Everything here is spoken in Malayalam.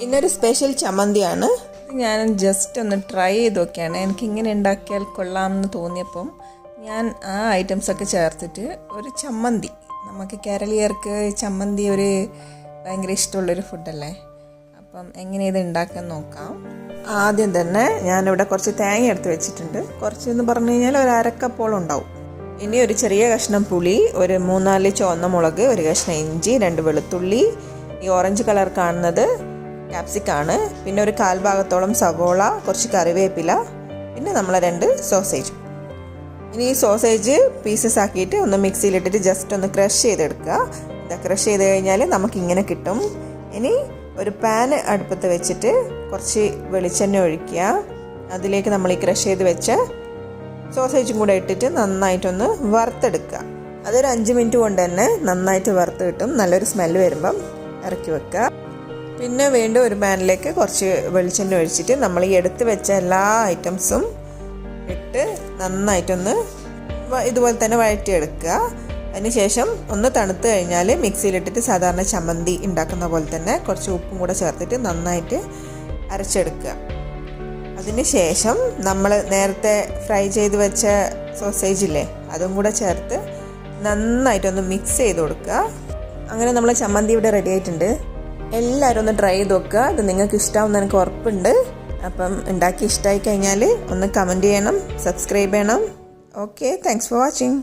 ഇന്നൊരു സ്പെഷ്യൽ ചമ്മന്തിയാണ്. ഞാൻ ജസ്റ്റ് ഒന്ന് ട്രൈ ചെയ്ത് നോക്കിയാണ്. എനിക്ക് ഇങ്ങനെ ഉണ്ടാക്കിയാൽ കൊള്ളാം എന്ന് തോന്നിയപ്പം ഞാൻ ആ ഐറ്റംസ് ഒക്കെ ചേർത്തിട്ട് ഒരു ചമ്മന്തി. നമുക്ക് കേരളീയർക്ക് ചമ്മന്തി ഒരു ഭയങ്കര ഇഷ്ടമുള്ളൊരു ഫുഡല്ലേ അപ്പം എങ്ങനെ ഇത് ഉണ്ടാക്കാൻ നോക്കാം. ആദ്യം തന്നെ ഞാനിവിടെ കുറച്ച് തേങ്ങ എടുത്ത് വെച്ചിട്ടുണ്ട്. കുറച്ച് എന്ന് പറഞ്ഞു കഴിഞ്ഞാൽ ഒരു അരക്കപ്പോളം ഉണ്ടാവും. ഇനി ഒരു ചെറിയ കഷ്ണം പുളി ഒരു മൂന്നാൽ ചുവന്ന മുളക് ഒരു കഷ്ണം ഇഞ്ചി രണ്ട് വെളുത്തുള്ളി ഈ ഓറഞ്ച് കളർ കാണുന്നത് ക്യാപ്സിക്കാണ് പിന്നെ ഒരു കാൽ ഭാഗത്തോളം സവോള കുറച്ച് കറിവേപ്പില പിന്നെ നമ്മൾ രണ്ട് സോസേജ് ഇനി ഈ സോസേജ് പീസസ് ആക്കിയിട്ട് ഒന്ന് മിക്സിയിലിട്ടിട്ട് ജസ്റ്റ് ഒന്ന് ക്രഷ് ചെയ്തെടുക്കുക. ഇത് ക്രഷ് ചെയ്ത് കഴിഞ്ഞാൽ നമുക്കിങ്ങനെ കിട്ടും. ഇനി ഒരു പാൻ അടുപ്പത്ത് വെച്ചിട്ട് കുറച്ച് വെളിച്ചെണ്ണ ഒഴിക്കുക. അതിലേക്ക് നമ്മൾ ഈ ക്രഷ് ചെയ്ത് വെച്ച സോസേജും കൂടെ ഇട്ടിട്ട് നന്നായിട്ടൊന്ന് വറുത്തെടുക്കുക. അതൊരു അഞ്ച് മിനിറ്റ് കൊണ്ട് തന്നെ നന്നായിട്ട് വറുത്ത് കിട്ടും. നല്ലൊരു സ്മെല്ല് വരുമ്പം ഇറക്കി വെക്കുക. പിന്നെ വീണ്ടും ഒരു പാനിലേക്ക് കുറച്ച് വെളിച്ചെണ്ണ ഒഴിച്ചിട്ട് നമ്മൾ ഈ എടുത്ത് വെച്ച എല്ലാ ഐറ്റംസും ഇട്ട് നന്നായിട്ടൊന്ന് ഇതുപോലെ തന്നെ വഴറ്റിയെടുക്കുക. അതിനുശേഷം ഒന്ന് തണുത്ത് കഴിഞ്ഞാൽ മിക്സിയിലിട്ടിട്ട് സാധാരണ ചമ്മന്തി ഉണ്ടാക്കുന്ന പോലെ തന്നെ കുറച്ച് ഉപ്പും കൂടെ ചേർത്തിട്ട് നന്നായിട്ട് അരച്ചെടുക്കുക. അതിനുശേഷം നമ്മൾ നേരത്തെ ഫ്രൈ ചെയ്ത് വെച്ച സോസേജ് ഇല്ലേ അതും കൂടെ ചേർത്ത് നന്നായിട്ടൊന്ന് മിക്സ് ചെയ്ത് കൊടുക്കുക. അങ്ങനെ നമ്മൾ ചമ്മന്തി ഇവിടെ റെഡി ആയിട്ടുണ്ട്. എല്ലാവരും ഒന്ന് ട്രൈ ചെയ്ത് നോക്കുക. ഇത് നിങ്ങൾക്ക് ഇഷ്ടമാവുമെന്ന് എനിക്ക് ഉറപ്പുണ്ട്. അപ്പം ഉണ്ടാക്കി ഇഷ്ടമായി കഴിഞ്ഞാൽ ഒന്ന് കമന്റ് ചെയ്യണം സബ്സ്ക്രൈബ് ചെയ്യണം. Okay thanks for watching